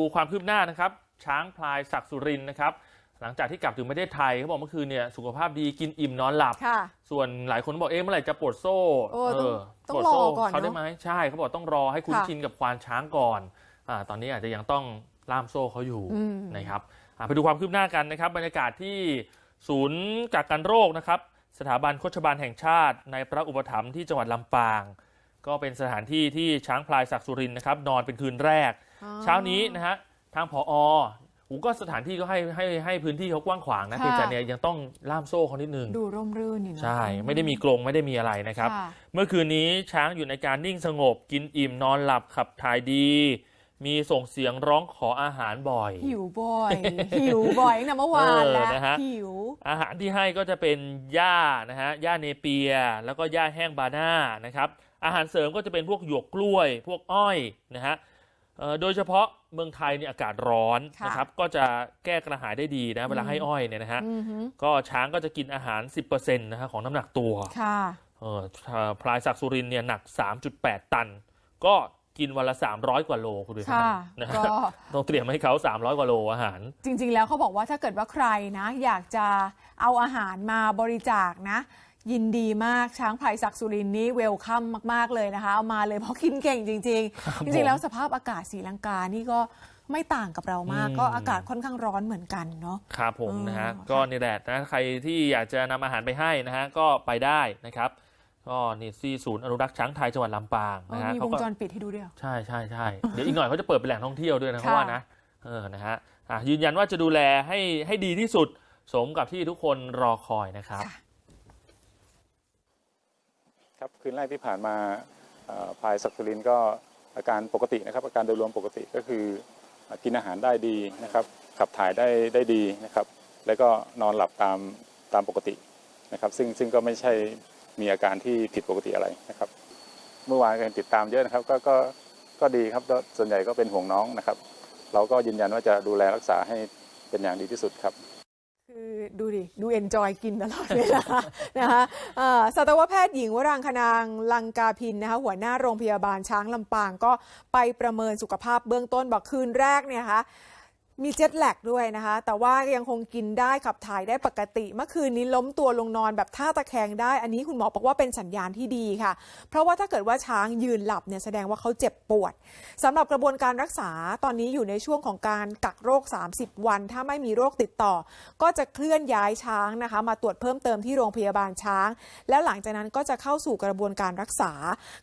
ดูความคืบหน้านะครับช้างพลายศักดิ์สุรินทร์นะครับหลังจากที่กลับถึงประเทศไทยเขาบอกเมื่อคืนเนี่ยสุขภาพดีกินอิ่มนอนหลับค่ะส่วนหลายคนบอกเอ๊ะเมื่อไหร่จะปลดโซ่โอ้ต้องต้องปลดโซ่รอก่อนเขาได้เนอะไหมใช่เขาบอกต้องรอให้คุ้นค่ะชินกับควานช้างก่อนอาตอนนี้อาจจะยังต้องล่ามโซ่เขาอยู่อืมนะครับอะไปดูความคืบหน้ากันนะครับ บรรยากาศที่ศูนย์กักกันโรคนะครับ สถาบันโฆษบาลแห่งชาติ ในพระอุปถัมภ์ที่จังหวัดลำปาง ก็เป็นสถานที่ที่ช้างพลายศักดิ์สุรินทร์นะครับนอนเป็นคืนแรกอ๋อ เช้านี้นะฮะทางผอหูก็สถานที่ก็ให้ให้ให้พื้นที่เขากว้างขวางนะค่ะ เพียงแต่เนี่ยยังต้องล่ามโซ่เขานิดนึง ดูร่มรื่นนี่เนอะใช่ ไม่ได้มีกรงไม่ได้มีอะไรนะครับค่ะเมื่อคืนนี้ช้างอยู่ในการนิ่งสงบ กินอิ่มนอนหลับขับถ่ายดี มีส่งเสียงร้องขออาหารบ่อย หิวบ่อย หิวบ่อยตั้งแต่เมื่อวานแล้วเออนะฮะ หิว อาหารที่ให้ก็จะเป็นหญ้านะฮะหญ้าเนเปีย แล้วก็หญ้าแห้งบาน่านะครับอาหารเสริมก็จะเป็นพวกหยวกกล้วย พวกอ้อยนะฮะเอ่อ โดยเฉพาะเมืองไทยเนี่ยอากาศร้อนค่ะนะครับก็จะแก้กระหายได้ดีนะเวลาอืมให้อ้อยเนี่ยนะฮะอือหือก็ช้างก็จะกินอาหาร 10%นะฮะของน้ำหนักตัวค่ะเออพลายศักดิ์สุรินทร์เนี่ยหนัก 3.8 ตัน ก็กินวันละ 300 กว่าโลคุณดูค่ะนะฮะก็ต้องเตรียมให้เขา 300 กว่าโลอาหาร จริง ๆ แล้วเขาบอกว่าถ้าเกิดว่าใครนะ อยากจะเอาอาหารมาบริจาคนะ ยินดีมากช้างพลายศักดิ์สุรินทร์นี่เวลคัมมาก ๆ เลยนะคะ เอามาเลยเพราะกินเก่งจริงครับๆจผมริง ๆ แล้วสภาพอากาศศรีลังกานี่ก็ไม่ต่างกับเรามากอืมก็อากาศค่อนข้างร้อนเหมือนกันเนาะครับผมอ๋อนะฮะค่ะก็นี่แหละนะใครที่อยากจะนำอาหารไปให้นะฮะก็ไปได้นะครับก็นี่ที่ศูนย์อนุรักษ์ช้างไทยจังหวัดลำปางเออนะฮะมีวเขางก็จรปิดให้ดูด้วยเหรอใช่ใช่ใช่เดี๋ยวอีกหน่อยเขาจะเปิดเป็นแหล่งท่องเที่ยวด้วยนะเขาค่ะว่านะเออนะฮะอะยืนยันว่าจะดูแลให้ให้ดีที่สุดสมกับที่ทุกคนรอคอยนะครับ ครับคืนแรกที่ผ่านมาพายศักดิ์สุรินก็อาการปกตินะครับ อาการโดยรวมปกติก็คือกินอาหารได้ดีนะครับ ขับถ่ายได้ได้ดีนะครับ แล้วก็นอนหลับตามตามปกตินะครับ ซึ่งซึ่งก็ไม่ใช่มีอาการที่ผิดปกติอะไรนะครับ เมื่อวานก็เห็นติดตามเยอะนะครับ ก็ก็ก็ดีครับส่วนใหญ่ก็เป็นห่วงน้องนะครับ เราก็ยืนยันว่าจะดูแลรักษาให้เป็นอย่างดีที่สุดครับ ดูดิ ดูเอนจอยกินตลอดเวลานะคะสัตวแพทย์หญิงวรังคนางลังกาพินนะคะหัวหน้าโรงพยาบาลช้างลำปางก็ไปประเมินสุขภาพเบื้องต้นบอกคืนแรกเนี่ยคะ่ะ มีเจ็ตแลกด้วยนะคะ แต่ว่ายังคงกินได้ขับถ่ายได้ปกติ เมื่อคืนนี้ล้มตัวลงนอนแบบท่าตะแคงได้ อันนี้คุณหมอบอกว่าเป็นสัญญาณที่ดีค่ะ เพราะว่าถ้าเกิดว่าช้างยืนหลับเนี่ยแสดงว่าเขาเจ็บปวดสำหรับกระบวนการรักษาตอนนี้อยู่ในช่วงของการกักโรค 30 วัน ถ้าไม่มีโรคติดต่อ ก็จะเคลื่อนย้ายช้างนะคะ มาตรวจเพิ่มเติมที่โรงพยาบาลช้าง แล้วหลังจากนั้นก็จะเข้าสู่กระบวนการรักษา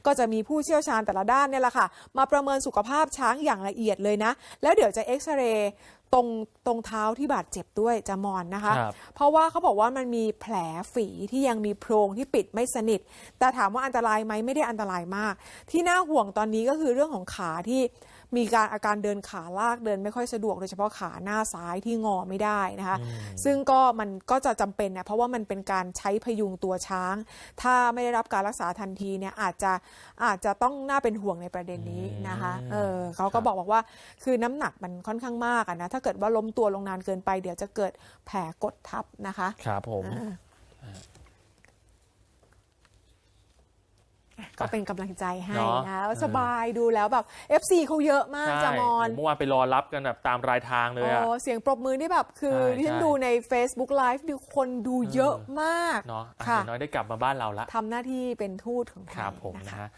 ก็จะมีผู้เชี่ยวชาญแต่ละด้านเนี่ยแหละค่ะ มาประเมินสุขภาพช้างอย่างละเอียดเลยนะ แล้วเดี๋ยวจะเอ็กซเรย์ตรงตรงเท้าที่บาดเจ็บด้วยจะมอนนะคะ ครับ เพราะว่าเขาบอกว่ามันมีแผลฝีที่ยังมีโพรงที่ปิดไม่สนิท แต่ถามว่าอันตรายไหมไม่ได้อันตรายมาก ที่น่าห่วงตอนนี้ก็คือเรื่องของขาที่ มีการอาการเดินขาลากเดินไม่ค่อยสะดวกโดยเฉพาะขาหน้าซ้ายที่งอไม่ได้นะคะอืมซึ่งก็มันก็จะจำเป็นนะเพราะว่ามันเป็นการใช้พยุงตัวช้าง ถ้าไม่ได้รับการรักษาทันทีเนี่ยอาจจะอาจจะต้องน่าเป็นห่วงในประเด็นนี้นะคะอืมเออเขาก็ครับบอกบอกว่าคือน้ำหนักมันค่อนข้างมากอะนะถ้าเกิดว่าล้มตัวลงนานเกินไป เดี๋ยวจะเกิดแผลกดทับนะคะ ครับผม อ่า ก็เป็นกำลังใจให้เนาะนะเออสบายดูแล้วแบบ FC เขาเยอะมากใช่จามอนเมื่อวานไปรอรับกันแบบตามรายทางเลยอะโอ้เสียงปรบมือที่แบบคือใช่ที่ฉันใช่ดูใน Facebook Live ดูคนดูเยอะมากเนาะอะค่ะอย่างน้อยได้กลับมาบ้านเราละทำหน้าที่เป็นทูตของไทครับยผมนะนะคะฮะ